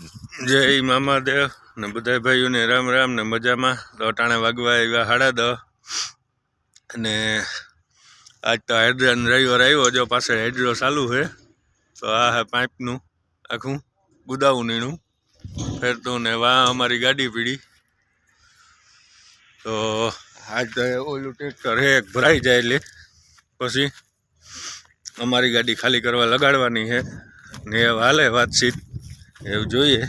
જય મામાદેવ. ને બધા ભાઈઓને રામ રામ ને મજામાં. તો અટાણે વાગવા આવ્યા હાડા દો અને આજ તો હાઇડ્રન રવિવાર આવ્યો, જો પાસે હાઇડ્રો ચાલુ છે. તો આ હે પાઇપનું આખું ગુદાવણીનું ફેરતું ને વાહ, અમારી ગાડી પીડી. તો આજ તો ઓલું ટ્રેક્ટર હે ભરાઈ જાય એટલે. પછી અમારી ગાડી ખાલી કરવા લગાડવાની છે ને હાલે વાતચીત. એવું જોઈએ.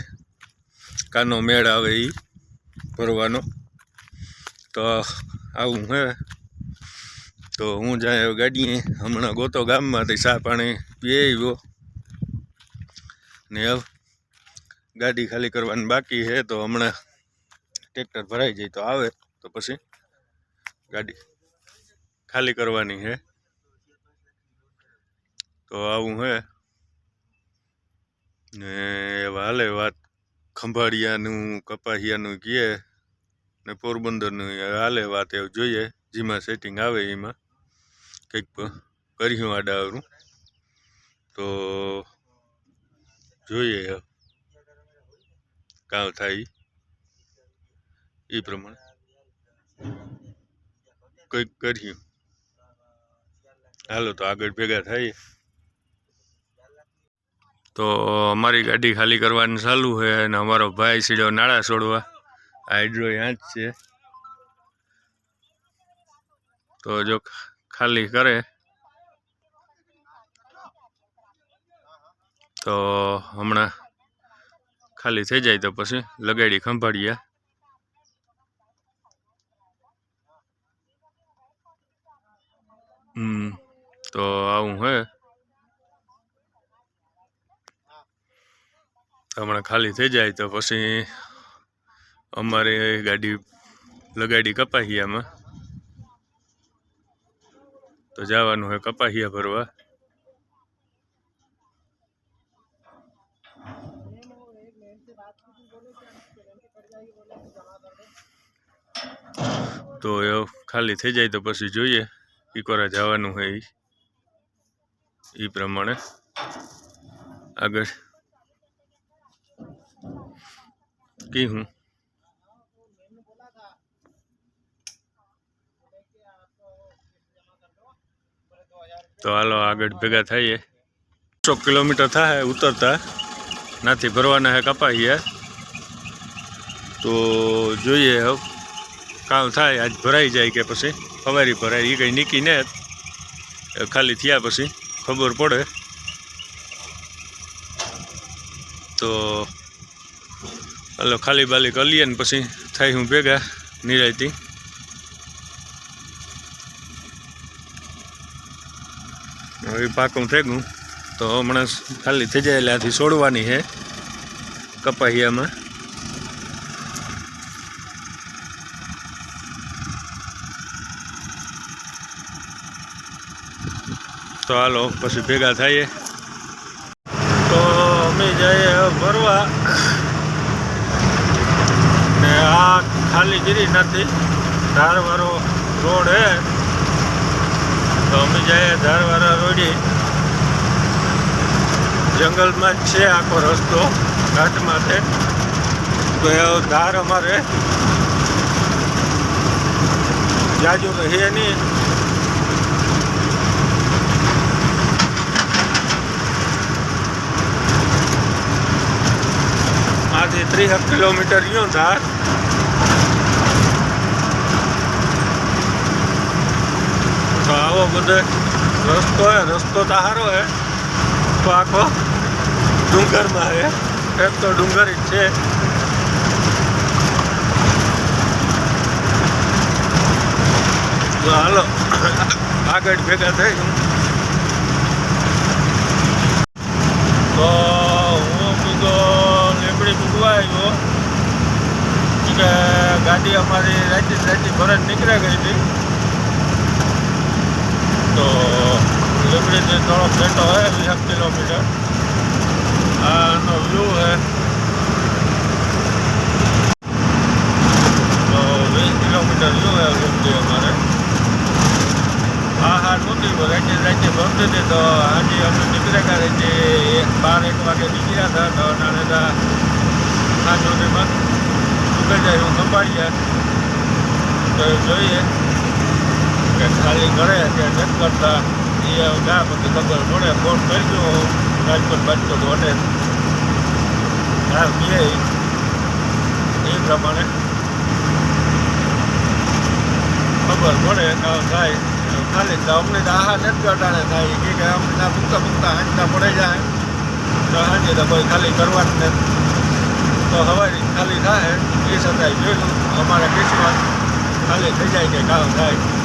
કાનો મેળ આવે એ ભરવાનો. તો આવું હે. તો હું જાય ગાડીએ. હમણાં ગોતો ગામમાંથી ચા પાણી પીએ આવ્યો ને હવે ગાડી ખાલી કરવાની બાકી છે તો હમણાં ટ્રેક્ટર ભરાઈ જાય તો આવે. તો પછી ગાડી ખાલી કરવાની છે તો આવું હે. ને હાલે વાત ખંભાળિયાનું કપાસિયાનું કહે ને પોરબંદરનું હાલે વાત એવું જોઈએ, જેમાં સેટિંગ આવે એમાં. કંઈક કર્યું આડાવરું. તો જોઈએ કાવ થાય એ પ્રમાણે. કંઈક કર્યું. હાલો તો આગળ ભેગા થાય તો અમારી ગાડી ખાલી કરવાનું ચાલુ છે અને અમારો ભાઈ સીડો નાળા છોડવા. હાઇડ્રો ત્યાં જ છે. તો જો ખાલી કરે. તો હમણાં ખાલી થઈ જાય તો પછી લગાડી ખંભાળીએ. હમ, તો આવું હે. હમણાં ખાલી થઈ જાય તો પછી અમારે ગાડી લગાડી કપાહિયામાં. તો જવાનું હોય કપાહિયા ભરવા. તો એ ખાલી થઈ જાય તો પછી જોઈએ ઈકોરા જવાનું હોય એ પ્રમાણે આગળ કી હું તો હાલો આગળ ભેગા થઈએ સો કિલોમીટર થાય ઉતરતા નાથી ભરવાના હે કપાઈએ તો જોઈએ હવે કામ થાય આજ ભરાઈ જાય કે પછી સવારી ભરાય એ કંઈ નીકી ને ખાલી થયા પછી ખબર પડે તો હાલો ખાલી બાલી કરી ને પછી થાય હું ભેગા નિરાયતી. હવે પાકું થઈ તો હમણાં ખાલી થઈ જાય એટલે આથી છોડવાની છે કપાહિયામાં. તો હાલો, પછી ભેગા થઈએ. તો અમે જઈએ ફરવા આ ખાલી ગીરી નથી. ધારવાળો રોડ હે. તો અમે જઈએ ધારવાળા રોડી. જંગલમાં જ છે આખો રસ્તો ઘાટમાંથી તો એ ધાર અમારે. જાજુ રહીએ નહીં. આથી ત્રીસ કિલોમીટર ગયો ધાર. આવો બધો. રસ્તો હે, રસ્તો તો સારો હે. તો આખો ડુંગરમાં હે. એક તો ડુંગર જ છે. હાલો, આગળ ભેગા થઈ તો હું બીજો લીમડી મૂકવા આવ્યો કે ગાડી અમારી રાતી રાતી ભરત નીકળી ગઈ હતી. તો લીમડીથી થોડો ફેટો હોય વીસ કિલોમીટર. આનો વ્યૂ છે તો વીસ કિલોમીટર વ્યૂ હે લીમડી અમારે. હા હા નહોતી રાતે રાતે ભરતી હતી, તો આજે અમે નીકળ્યા કરે છે એક, બાર, એક વાગે નીકળ્યા હતા, તો નાને હતા સુધીમાં નીકળી જાય એવું સંભાળીએ. તો જોઈએ. કે ખાલી કરે કે નથી કરતા એ ના પછી ખબર પડે ફોન કરજો રાજકોટ બાજકોટ હોટે હા બે એ પ્રમાણે ખબર પડે કાં થાય ખાલી તો અમને તો આહાર નથી અટાણે થાય કે કે અમને ના પૂછતા પૂછતા હાંજતા પડે જાય તો હાંજે તો કોઈ ખાલી કરવાનું નથી તો હવારી ખાલી થાય એ છતાંય જોઈશું અમારા કેસમાં ખાલી થઈ જાય કે કામ થાય